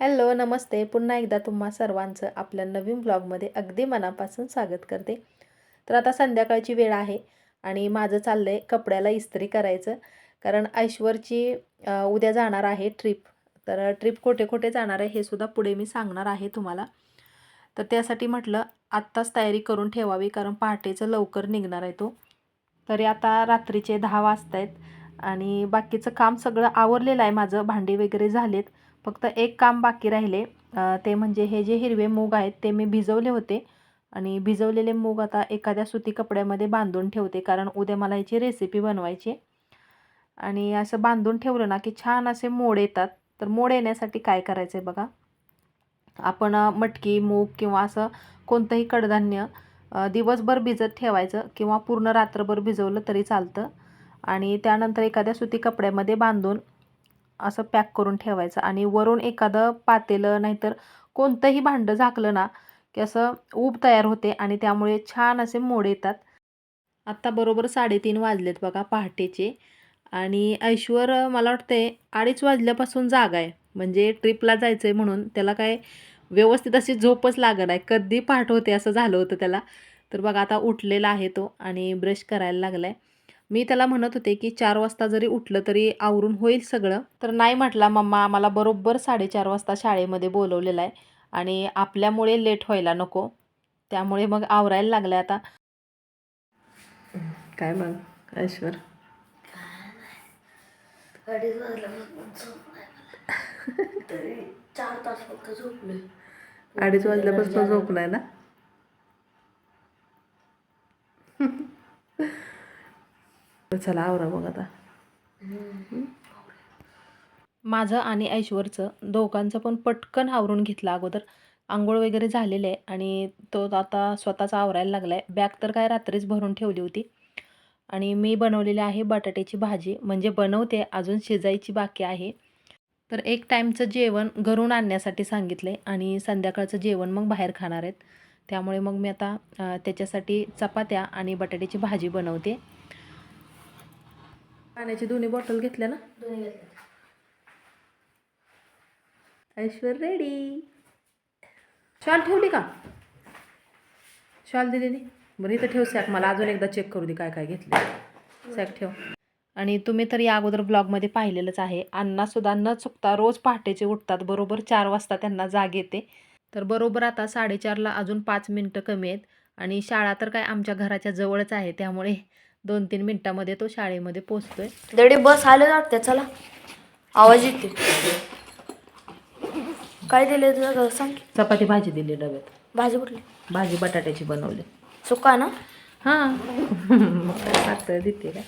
Hello नमस्ते. पुन्हा एकदा तुम्हा सर्वांचं आपल्या नवीन ब्लॉगमध्ये अगदी मनापासून स्वागत करते. तर आता संध्याकाळची वेळ आहे आणि माझं चाललं आहे कपड्याला इस्त्री करायचं. कारण ऐश्वरची उद्या जाणार आहे ट्रिप. तर ट्रिप कुठे कुठे जाणार आहे हे सुद्धा पुढे मी सांगणार आहे तुम्हाला. तर त्यासाठी म्हटलं आत्ताच तयारी करून ठेवावी कारण पहाटेचं लवकर निघणार आहे तो. तरी आता रात्रीचे दहा वाजत आहेत आणि बाकीचं काम सगळं आवरलेलं आहे. माझं भांडी वगैरे झालेत. फक्त एक काम बाकी राहिले. ते म्हणजे हे जे हिरवे मूग आहेत ते मी भिजवले होते. आणि भिजवलेले मूग आता एखाद्या सुती कपड्यामध्ये बांधून ठेवते कारण उद्या मला याची रेसिपी बनवायची आणि असं बांधून ठेवलं ना की छान असे मोड येतात. तर मोड येण्यासाठी काय करायचं आहे बघा. आपण मटकी मूग किंवा असं कोणतंही कडधान्य दिवसभर भिजत ठेवायचं किंवा पूर्ण रात्रभर भिजवलं तरी चालतं. आणि त्यानंतर एखाद्या सुती कपड्यामध्ये बांधून असं पॅक करून ठेवायचं आणि वरून एखादं पातेलं नाहीतर कोणतंही भांडं झाकलं ना की असं ऊब तयार होते आणि त्यामुळे छान असे मोड येतात. आत्ता बरोबर साडेतीन वाजलेत बघा पहाटेचे आणि ऐश्वर मला वाटते अडीच वाजल्यापासून जागा आहे. म्हणजे ट्रिपला जायचं आहे म्हणून त्याला काय व्यवस्थित अशी झोपच लागत आहे कधी पहाट होते असं झालं होतं त्याला. तर बघा आता उठलेला आहे तो आणि ब्रश करायला लागला आहे मी त्याला म्हणत होते की चार वाजता जरी उठलं तरी आवरून होईल सगळं. तर नाही म्हटला मम्मा आम्हाला बरोबर साडेचार वाजता शाळेमध्ये बोलवलेलं आहे आणि आपल्यामुळे लेट व्हायला नको. त्यामुळे मग आवरायला लागलं आता. काय मग? ऐश्वर? अडीच वाजल्यापासून झोप नाही मला. तर चला आवरा मग आता. माझं आणि ऐश्वरचं दोघांचं पण पटकन आवरून घेतलं अगोदर. आंघोळ वगैरे झालेलं आहे आणि तो आता स्वतःचा आवरायला लागला आहे बॅग तर काय रात्रीच भरून ठेवली होती. आणि मी बनवलेली आहे बटाट्याची भाजी. म्हणजे बनवते अजून शिजायची बाकी आहे. तर एक टाईमचं जेवण घरून आणण्यासाठी सांगितलं आहे आणि संध्याकाळचं जेवण मग बाहेर खाणार आहेत. त्यामुळे मग मी आता त्याच्यासाठी चपात्या आणि बटाट्याची भाजी बनवते. पाण्याची दोन्ही बॉटल घेतल्या ना? दोन्ही ऐश्वर रेडी. शॉल ठेवली का? शॉल दिलेली बरं इथं ठेव सॅक. मला अजून एकदा चेक करू दे काय काय घेतलं. सॅक ठेव. आणि तुम्ही तर या अगोदर ब्लॉगमध्ये पाहिलेलंच आहे. अण्णासुद्धा न चुकता रोज पहाटेचे उठतात. बरोबर चार वाजता त्यांना जाग येते. तर बरोबर आता साडेचारला अजून पाच मिनटं कमी आहेत. आणि शाळा तर काय आमच्या घराच्या जवळच आहे. त्यामुळे दोन तीन मिनटामध्ये तो शाळेमध्ये पोचतोय दडी बस आले वाटते चला. आवाज येते काय दिले तुझं सांग की. चपाती भाजी दिली डब्यात. भाजी कुठली? भाजी बटाट्याची बनवली. सुका ना? हां. मग काय पातळ देते काय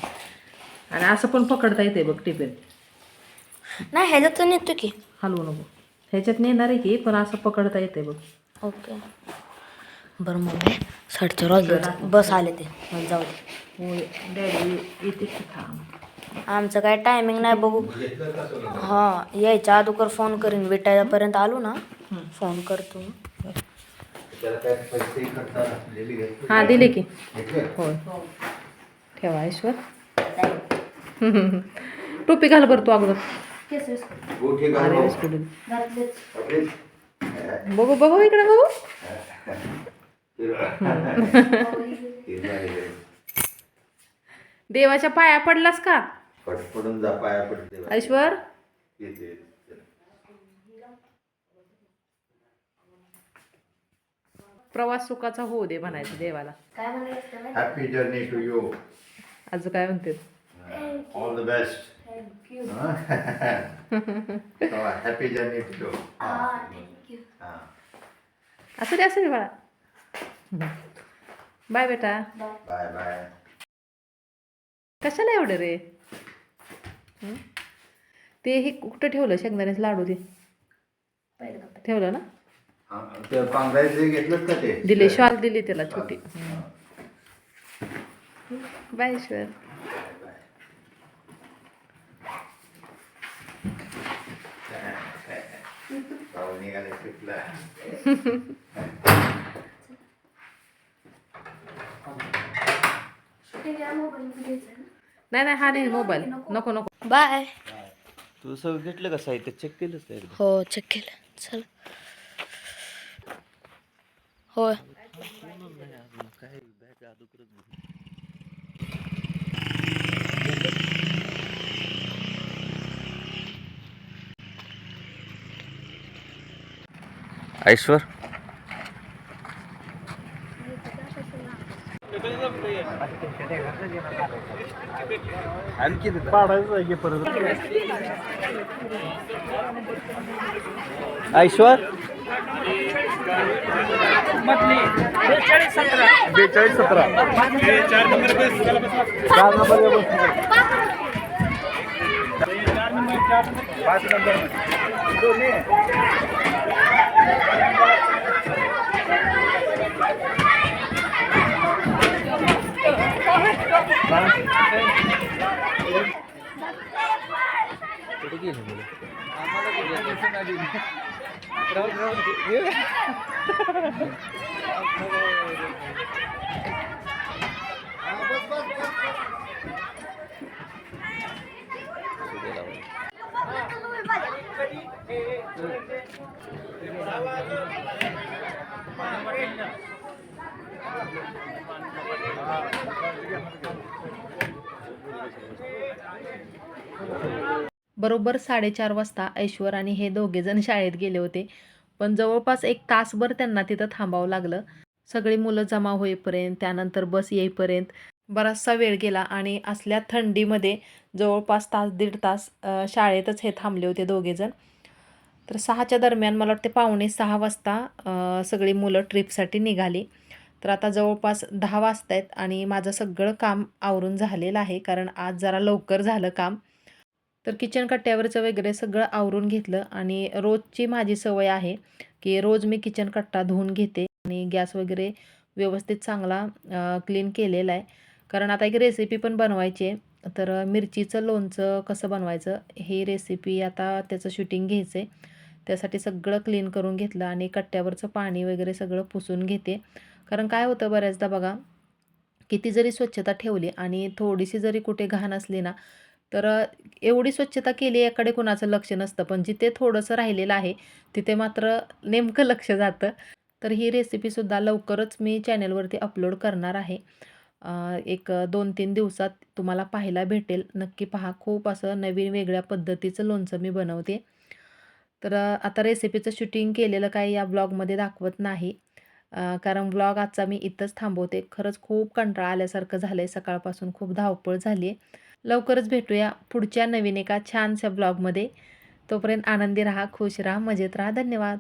आणि असं पण पकडता येते बघ टिफिन. नाही ह्याच्यात नेतो की. हलवू नको. ह्याच्यात नेणार आहे की पण असं पकडता येते बघ. ओके. बरं मग साडेचार वाजले. बस आले ते. मग जाऊ दे. आमचं काय टायमिंग नाही बघू. हां यायच्या अगोदर फोन करीन. विटायपर्यंत आलो ना फोन करतो. हां दिले की. होय. ठेवा ऐश्वर. टोपी घाल बरं तू अगोदर. बघू बघू इकडे बघू. देवाच्या पाया पडलास का? पडून जा पाया पडते ऐश्वर? प्रवास सुखाचा होऊ दे म्हणायचं देवाला. हॅपी जर्नी टू यू आज काय म्हणते? All the best happy journey to you असं दे असं दे बाळा. बाय बेटा. Bye bye. कशाला एवढं रे? ते हे कुठं ठेवलं? शेंगदाण्याचं लाडू ते? ठेवलं ना? ते पांघरायचे घेतलं का ते? दिले शॉल दिली त्याला छोटी. बाय ईश्वर. निघाले नाही नाही हा नाही मोबाईल. नको. नको बाय. तू सगळं घेतलं का साहित्य? चेक केलंच हो चेक केलं. चल. होय. ऐश्वर? आणखी ऐश्वर? बेचाळीस सतरा. चार नंबर पाच नंबर बरोबर साडेचार वाजता ऐश्वर आणि हे दोघेजण शाळेत गेले होते. पण जवळपास एक तासभर त्यांना तिथं थांबावं लागलं. सगळी मुलं जमा होईपर्यंत त्यानंतर बस येईपर्यंत बराचसा वेळ गेला आणि असल्या थंडीमध्ये जवळपास तास दीड तास शाळेतच हे थांबले होते दोघेजण. तर सहाच्या दरम्यान मला वाटते पावणे सहा वाजता सगळी मुलं ट्रिपसाठी निघाली. तर आता जवळपास दहा वाजता आहेत आणि माझं सगळं काम आवरून झालेलं आहे. कारण आज जरा लवकर झालं काम. तर किचन कट्ट्यावरचं वगैरे सगळं आवरून घेतलं आणि रोजची माझी सवय आहे की रोज मी किचन कट्टा धुवून घेते आणि गॅस वगैरे व्यवस्थित चांगला क्लीन केलेला आहे. कारण आता एक रेसिपी पण बनवायची आहे. तर मिरचीचं लोणचं कसं बनवायचं ही रेसिपी आता त्याचं शूटिंग घ्यायचं आहे त्यासाठी सगळं क्लीन करून घेतलं आणि कट्ट्यावरचं पाणी वगैरे सगळं पुसून घेते. कारण काय होतं बऱ्याचदा बघा किती जरी स्वच्छता ठेवली आणि थोडीशी जरी कुठे घाण असली ना तर एवढी स्वच्छता केली याकडे कुणाचं लक्ष नसतं. पण जिथे थोडंसं राहिलेलं आहे तिथे मात्र नेमकं लक्ष जातं. तर ही रेसिपीसुद्धा लवकरच मी चॅनलवरती अपलोड करणार आहे. एक दोन तीन दिवसात तुम्हाला पाहायला भेटेल. नक्की पहा खूप असं नवीन वेगळ्या पद्धतीचं लोणचं मी बनवते. तर आता रेसिपीचं शूटिंग केलेलं काही या ब्लॉगमध्ये दाखवत नाही. कारण ब्लॉग आजचा मी इथंच थांबवते. खरंच खूप कंटाळा आल्यासारखं झालं आहे सकाळपासून खूप धावपळ झाली आहे लवकरच भेटूया पुढच्या नवीन एका छानशा ब्लॉगमध्ये तोपर्यंत आनंदी राहा खुश राहा मजेत राहा. धन्यवाद.